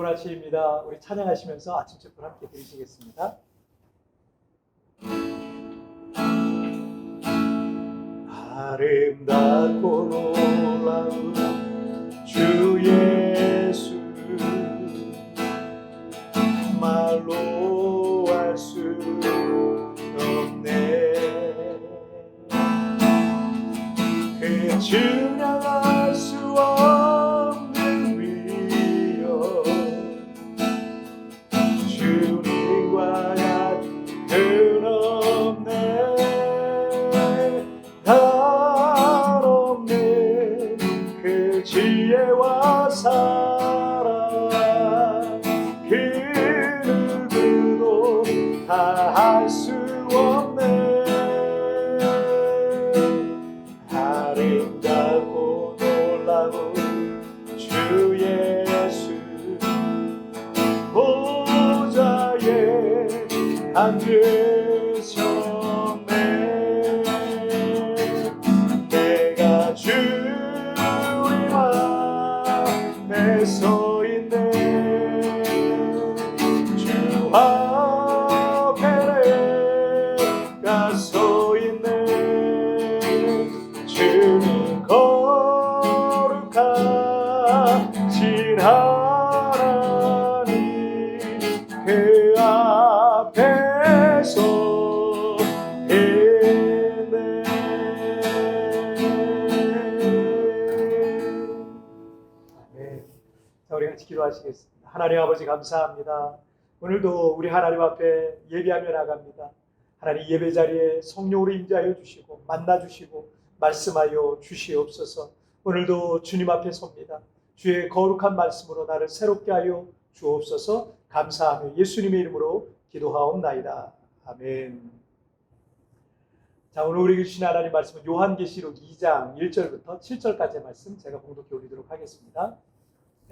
좋은 아침입니다. 우리 찬양하시면서 아침 축복 함께 드리시겠습니다. 아름답고 놀라운 주 예수 말로 할 수 없네 그증 그 지혜 그 앞에서 있네 기도하시겠습니다. 하나님 아버지 감사합니다. 오늘도 우리 하나님 앞에 예배하며 나갑니다. 하나님 예배 자리에 성령으로 임재하여 주시고 만나 주시고 말씀하여 주시옵소서. 오늘도 주님 앞에 섭니다. 주의 거룩한 말씀으로 나를 새롭게 하여 주옵소서. 감사하며 예수님의 이름으로 기도하옵나이다. 아멘. 자, 오늘 우리 주신 하나님 말씀은 요한계시록 2장 1절부터 7절까지의 말씀 제가 봉독해 올리도록 하겠습니다.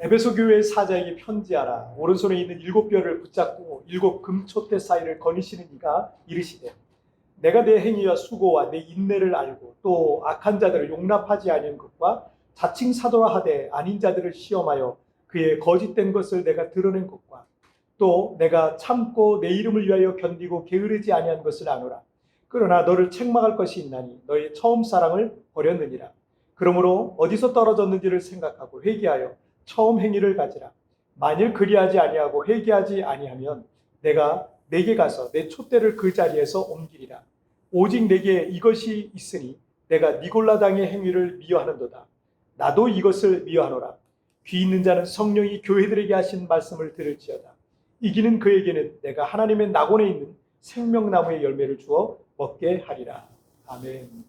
에베소 교회 사자에게 편지하라. 오른손에 있는 일곱 별을 붙잡고 일곱 금촛대 사이를 거니시는 이가 이르시되 내가 내 행위와 수고와 내 인내를 알고 또 악한 자들을 용납하지 아니한 것과 자칭 사도라 하되 아닌 자들을 시험하여 그의 거짓된 것을 내가 드러낸 것과 또 내가 참고 내 이름을 위하여 견디고 게으르지 아니한 것을 아노라. 그러나 너를 책망할 것이 있나니 너의 처음 사랑을 버렸느니라. 그러므로 어디서 떨어졌는지를 생각하고 회개하여 처음 행위를 가지라. 만일 그리하지 아니하고 회개하지 아니하면 내가 내게 가서 내 촛대를 그 자리에서 옮기리라. 오직 내게 이것이 있으니 내가 니골라당의 행위를 미워하는도다. 나도 이것을 미워하노라. 귀 있는 자는 성령이 교회들에게 하신 말씀을 들을지어다. 이기는 그에게는 내가 하나님의 낙원에 있는 생명나무의 열매를 주어 먹게 하리라. 아멘.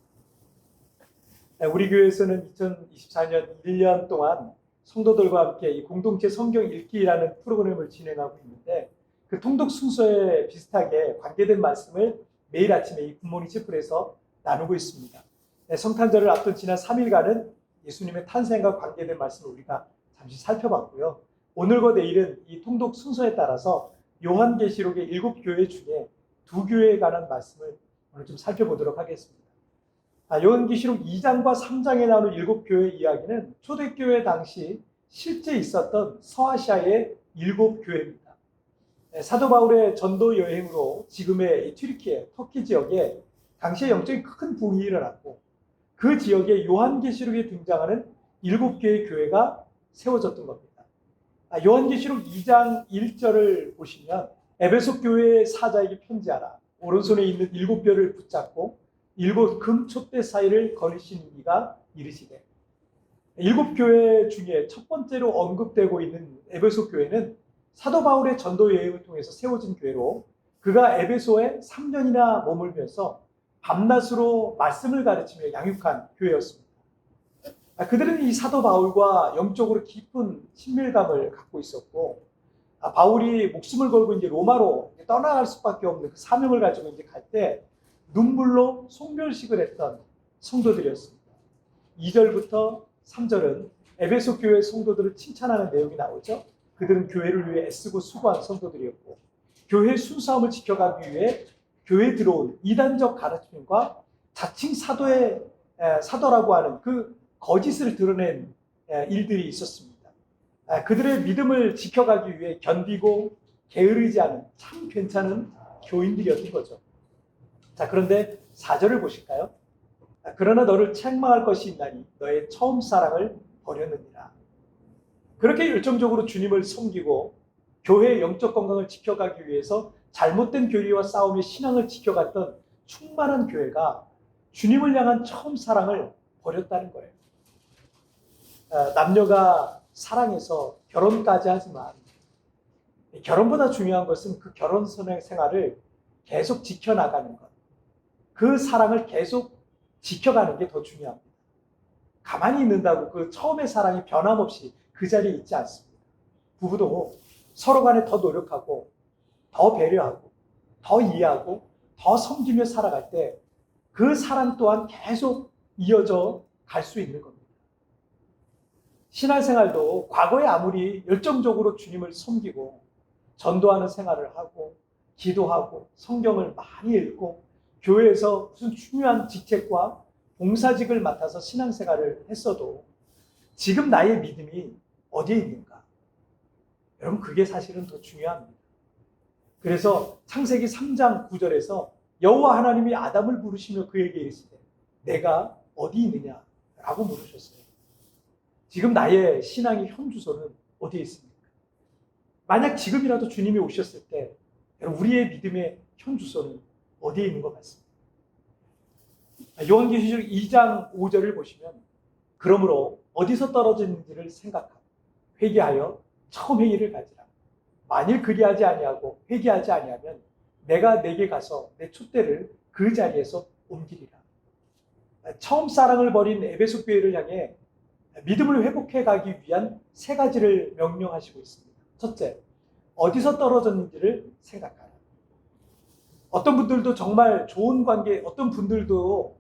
네, 우리 교회에서는 2024년 1년 동안 성도들과 함께 이 공동체 성경 읽기라는 프로그램을 진행하고 있는데 그 통독 순서에 비슷하게 관계된 말씀을 매일 아침에 이 굿모닝 채플에서 나누고 있습니다. 네, 성탄절을 앞둔 지난 3일간은 예수님의 탄생과 관계된 말씀을 우리가 잠시 살펴봤고요. 오늘과 내일은 이 통독 순서에 따라서 요한계시록의 일곱 교회 중에 두 교회에 관한 말씀을 오늘 좀 살펴보도록 하겠습니다. 아, 요한계시록 2장과 3장에 나오는 일곱 교회 이야기는 초대교회 당시 실제 있었던 서아시아의 일곱 교회입니다. 네, 사도 바울의 전도 여행으로 지금의 이 튀르키예, 터키 지역에 당시에 영적인 큰 부흥이 일어났고 그 지역에 요한계시록에 등장하는 일곱 개의 교회가 세워졌던 겁니다. 아, 요한계시록 2장 1절을 보시면 에베소 교회의 사자에게 편지하라. 오른손에 있는 일곱 별을 붙잡고 일곱 금 촛대 사이를 거니신 이가 이르시되 일곱 교회 중에 첫 번째로 언급되고 있는 에베소 교회는 사도 바울의 전도 여행을 통해서 세워진 교회로 그가 에베소에 3년이나 머물면서 밤낮으로 말씀을 가르치며 양육한 교회였습니다. 아, 그들은 이 사도 바울과 영적으로 깊은 친밀감을 갖고 있었고 아, 바울이 목숨을 걸고 이제 로마로 떠나갈 수밖에 없는 그 사명을 가지고 이제 갈 때 눈물로 송별식을 했던 성도들이었습니다. 2절부터 3절은 에베소 교회 성도들을 칭찬하는 내용이 나오죠. 그들은 교회를 위해 애쓰고 수고한 성도들이었고 교회 순수함을 지켜가기 위해 교회에 들어온 이단적 가르침과 자칭 사도의 에, 사도라고 하는 그 거짓을 드러낸 에, 일들이 있었습니다. 아, 그들의 믿음을 지켜가기 위해 견디고 게으르지 않은 참 괜찮은 교인들이었던 거죠. 자, 그런데 4절을 보실까요? 아, 그러나 너를 책망할 것이 있나니 너의 처음 사랑을 버렸느니라. 그렇게 열정적으로 주님을 섬기고 교회의 영적 건강을 지켜가기 위해서 잘못된 교리와 싸움의 신앙을 지켜갔던 충만한 교회가 주님을 향한 처음 사랑을 버렸다는 거예요. 아, 남녀가 사랑해서 결혼까지 하지만 결혼보다 중요한 것은 그 결혼 생활을 계속 지켜나가는 것. 그 사랑을 계속 지켜가는 게 더 중요합니다. 가만히 있는다고 그 처음의 사랑이 변함없이 그 자리에 있지 않습니다. 부부도 서로 간에 더 노력하고, 더 배려하고, 더 이해하고, 더 섬기며 살아갈 때 그 사랑 또한 계속 이어져 갈 수 있는 겁니다. 신앙생활도 과거에 아무리 열정적으로 주님을 섬기고 전도하는 생활을 하고 기도하고 성경을 많이 읽고 교회에서 무슨 중요한 직책과 봉사직을 맡아서 신앙생활을 했어도 지금 나의 믿음이 어디에 있는가? 여러분 그게 사실은 더 중요합니다. 그래서 창세기 3장 9절에서 여호와 하나님이 아담을 부르시며 그에게 이르시되 내가 어디 있느냐? 라고 물으셨어요. 지금 나의 신앙의 현 주소는 어디에 있습니까? 만약 지금이라도 주님이 오셨을 때 우리의 믿음의 현 주소는 어디에 있는 것 같습니다. 요한계시록 2장 5절을 보시면 그러므로 어디서 떨어졌는지를 생각하고 회개하여 처음 행위를 가지라. 만일 그리하지 아니하고 회개하지 아니하면 내가 내게 가서 내 촛대를 그 자리에서 옮기리라. 처음 사랑을 버린 에베소 교회를 향해 믿음을 회복해 가기 위한 세 가지를 명령하시고 있습니다. 첫째, 어디서 떨어졌는지를 생각하라. 어떤 분들도 정말 좋은 관계, 어떤 분들도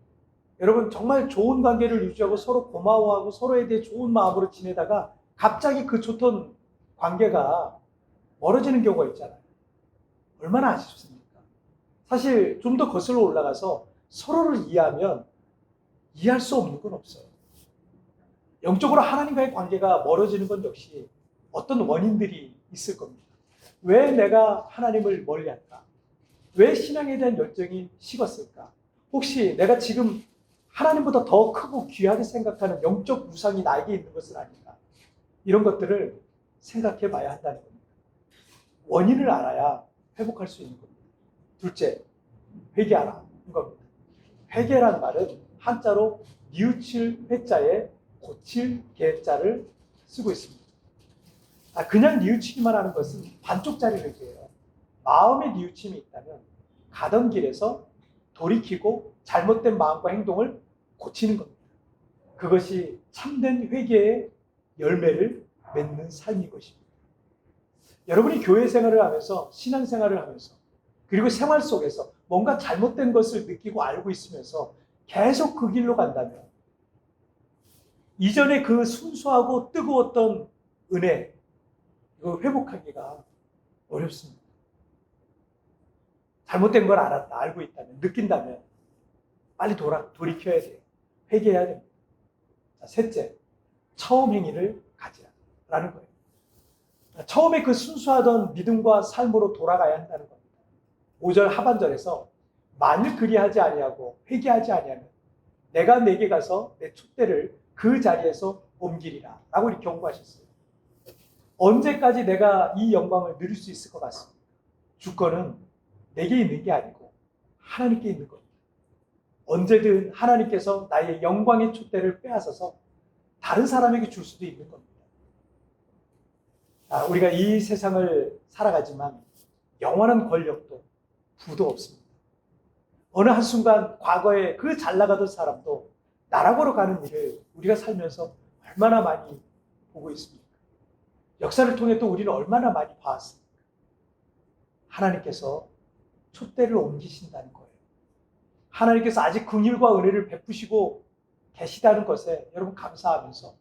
여러분 정말 좋은 관계를 유지하고 서로 고마워하고 서로에 대해 좋은 마음으로 지내다가 갑자기 그 좋던 관계가 멀어지는 경우가 있잖아요. 얼마나 아쉽습니까? 사실 좀 더 거슬러 올라가서 서로를 이해하면 이해할 수 없는 건 없어요. 영적으로 하나님과의 관계가 멀어지는 건 역시 어떤 원인들이 있을 겁니다. 왜 내가 하나님을 멀리 할까? 왜 신앙에 대한 열정이 식었을까? 혹시 내가 지금 하나님보다 더 크고 귀하게 생각하는 영적 우상이 나에게 있는 것은 아닌가? 이런 것들을 생각해 봐야 한다는 겁니다. 원인을 알아야 회복할 수 있는 겁니다. 둘째, 회개하라. 겁니다. 회개란 말은 한자로 뉘우칠 회자에 고칠 개자를 쓰고 있습니다. 아, 그냥 뉘우치기만 하는 것은 반쪽짜리 회개예요. 마음의 뉘우침이 있다면 가던 길에서 돌이키고 잘못된 마음과 행동을 고치는 겁니다. 그것이 참된 회개의 열매를 맺는 삶인 것입니다. 여러분이 교회 생활을 하면서 신앙 생활을 하면서 그리고 생활 속에서 뭔가 잘못된 것을 느끼고 알고 있으면서 계속 그 길로 간다면 이전에 그 순수하고 뜨거웠던 은혜 이거 회복하기가 어렵습니다. 잘못된 걸 알았다, 알고 있다면, 느낀다면 빨리 돌아, 돌이켜야 돼요. 회개해야 됩니다. 자, 셋째, 처음 행위를 가지라라는 거예요. 처음에 그 순수하던 믿음과 삶으로 돌아가야 한다는 겁니다. 5절 하반절에서 만일 그리하지 아니하고 회개하지 아니하면 내가 내게 가서 내 촛대를 그 자리에서 옮기리라 라고 이렇게 경고하셨어요. 언제까지 내가 이 영광을 누릴 수 있을 것 같습니다. 주권은 내게 있는 게 아니고 하나님께 있는 겁니다. 언제든 하나님께서 나의 영광의 촛대를 빼앗아서 다른 사람에게 줄 수도 있는 겁니다. 아, 우리가 이 세상을 살아가지만 영원한 권력도 부도 없습니다. 어느 한순간 과거에 그 잘 나가던 사람도 나락으로 가는 일을 우리가 살면서 얼마나 많이 보고 있습니까? 역사를 통해 또 우리는 얼마나 많이 봐왔습니까? 하나님께서 촛대를 옮기신다는 거예요. 하나님께서 아직 긍휼과 은혜를 베푸시고 계시다는 것에 여러분 감사하면서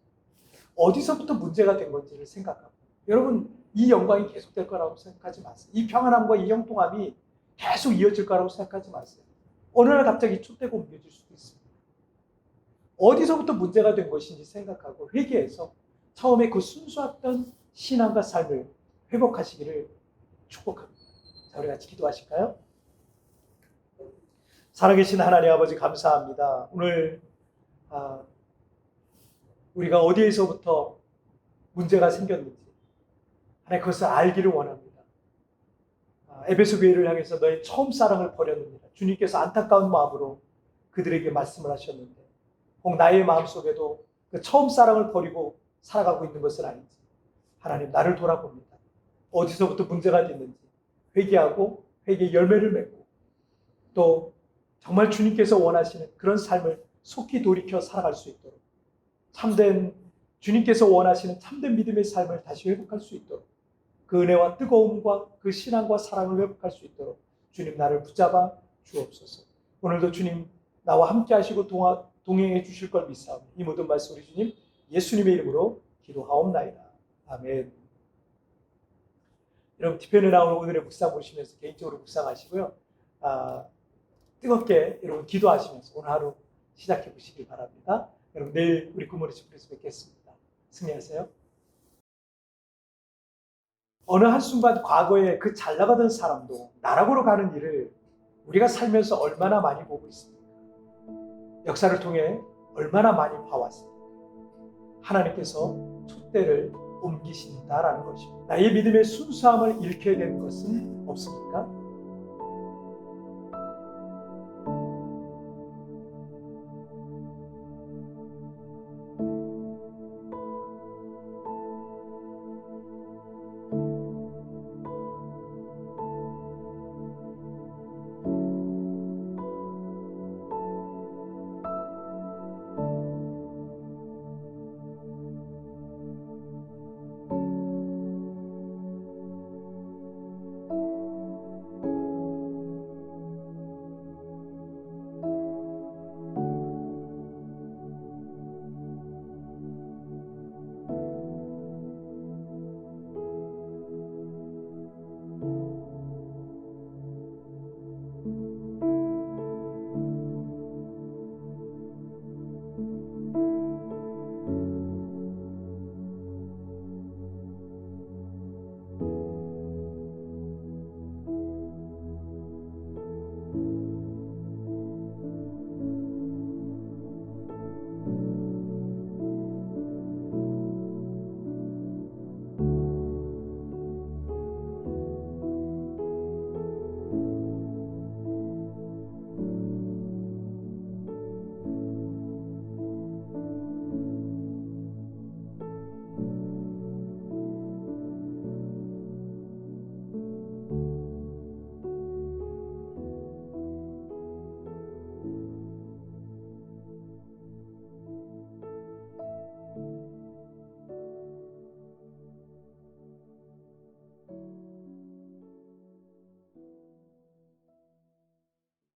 어디서부터 문제가 된 건지를 생각하고 여러분 이 영광이 계속될 거라고 생각하지 마세요. 이 평안함과 이 형통함이 계속 이어질 거라고 생각하지 마세요. 어느 날 갑자기 촛대가 옮겨질 있습니다. 어디서부터 문제가 된 것인지 생각하고 회개해서 처음에 그 순수했던 신앙과 삶을 회복하시기를 축복합니다. 자, 우리 같이 기도하실까요? 살아계신 하나님 아버지 감사합니다. 오늘 아, 우리가 어디에서부터 문제가 생겼는지 하나님 그것을 알기를 원합니다. 아, 에베소 교회를 향해서 너의 처음 사랑을 버렸느니라. 주님께서 안타까운 마음으로 그들에게 말씀을 하셨는데 혹 나의 마음속에도 그 처음 사랑을 버리고 살아가고 있는 것은 아닌지 하나님 나를 돌아봅니다. 어디서부터 문제가 됐는지 회개하고 회개 열매를 맺고 또 정말 주님께서 원하시는 그런 삶을 속히 돌이켜 살아갈 수 있도록 참된 주님께서 원하시는 참된 믿음의 삶을 다시 회복할 수 있도록 그 은혜와 뜨거움과 그 신앙과 사랑을 회복할 수 있도록 주님 나를 붙잡아 주옵소서. 오늘도 주님 나와 함께 하시고 동하, 동행해 주실 걸 믿사오니 이 모든 말씀 우리 주님 예수님의 이름으로 기도하옵나이다. 아멘. 여러분 뒤편에 나오는 오늘의 묵상 보시면서 개인적으로 묵상하시고요. 아, 뜨겁게 여러분 기도하시면서 오늘 하루 시작해 보시길 바랍니다. 여러분 내일 우리 구모리 집에서 뵙겠습니다. 승리하세요. 어느 한순간 과거에 그 잘 나가던 사람도 나락으로 가는 일을 우리가 살면서 얼마나 많이 보고 있습니까? 역사를 통해 얼마나 많이 봐왔습니까? 하나님께서 촛대를 옮기신다라는 것입니다. 나의 믿음의 순수함을 잃게 된 것은 없습니까?